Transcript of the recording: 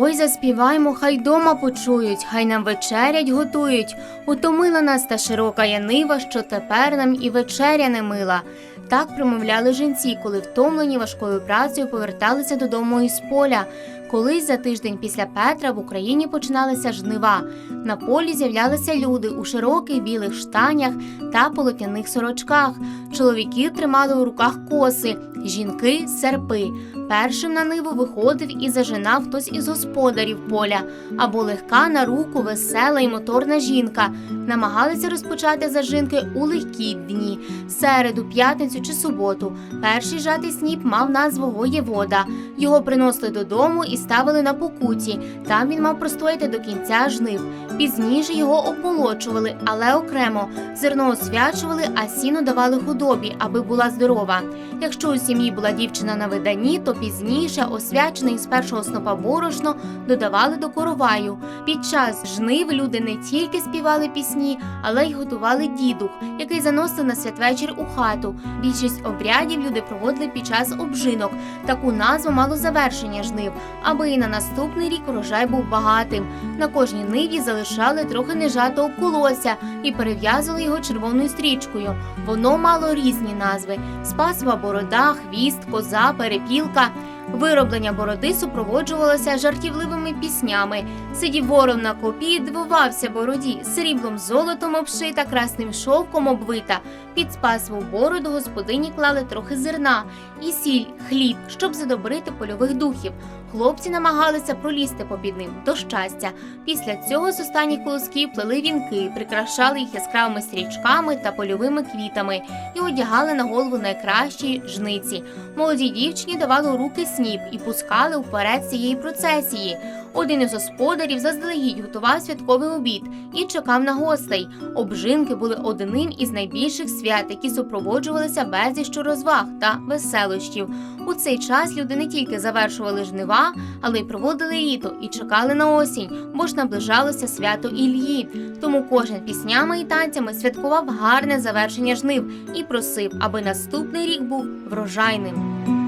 Ой, заспіваймо, хай дома почують, хай нам вечерять готують. Утомила нас та широка янива, що тепер нам і вечеря не мила. Так промовляли жінці, коли втомлені важкою працею поверталися додому із поля. Колись за тиждень після Петра в Україні починалися жнива. На полі з'являлися люди у широких білих штанях та полотняних сорочках. Чоловіки тримали у руках коси, жінки серпи. Першим на ниву виходив і зажинав хтось із господарів поля, або легка на руку, весела і моторна жінка. Намагалися розпочати зажинки у легкі дні середу, п'ятницю чи суботу. Перший жатий сніп мав назву воєвода. Його приносили додому і ставили на покуті. Там він мав простояти до кінця жнив. Пізніше його обмолочували, але окремо. Зерно освячували, а сіно давали худобі, аби була здорова. Якщо у сім'ї була дівчина на виданні, то пізніше освячене із першого снопа борошно додавали до короваю. Під час жнив люди не тільки співали пісні, але й готували дідух, який заносили на святвечір у хату. Більшість обрядів люди проводили під час обжинок. Таку назву мало завершення жнив, аби і на наступний рік урожай був багатим. На кожній ниві залишали трохи нежатого колося і перев'язували його червоною стрічкою. Воно мало різні назви: спасова борода, хвіст, коза, перепілка. Вироблення бороди супроводжувалося жартівливими піснями. Сидів ворон на копі, дивувався бороді, сріблом золотом обшита, красним шовком обвита. Під спасву бороду господині клали трохи зерна і сіль, хліб, щоб задобрити польових духів. Хлопці намагалися пролізти попід ним до щастя. Після цього з останніх колосків плели вінки, прикрашали їх яскравими стрічками та польовими квітами і одягали на голову найкращі жниці. Молодій дівчині давали у руки сніп і пускали вперед цієї процесії. Один із господарів заздалегідь готував святковий обід і чекав на гостей. Обжинки були одним із найбільших свят, які супроводжувалися безліччю розваг та веселощів. У цей час люди не тільки завершували жнива, але й проводили літо і чекали на осінь, бо ж наближалося свято Іллі. Тому кожен піснями і танцями святкував гарне завершення жнив і просив, аби наступний рік був врожайним.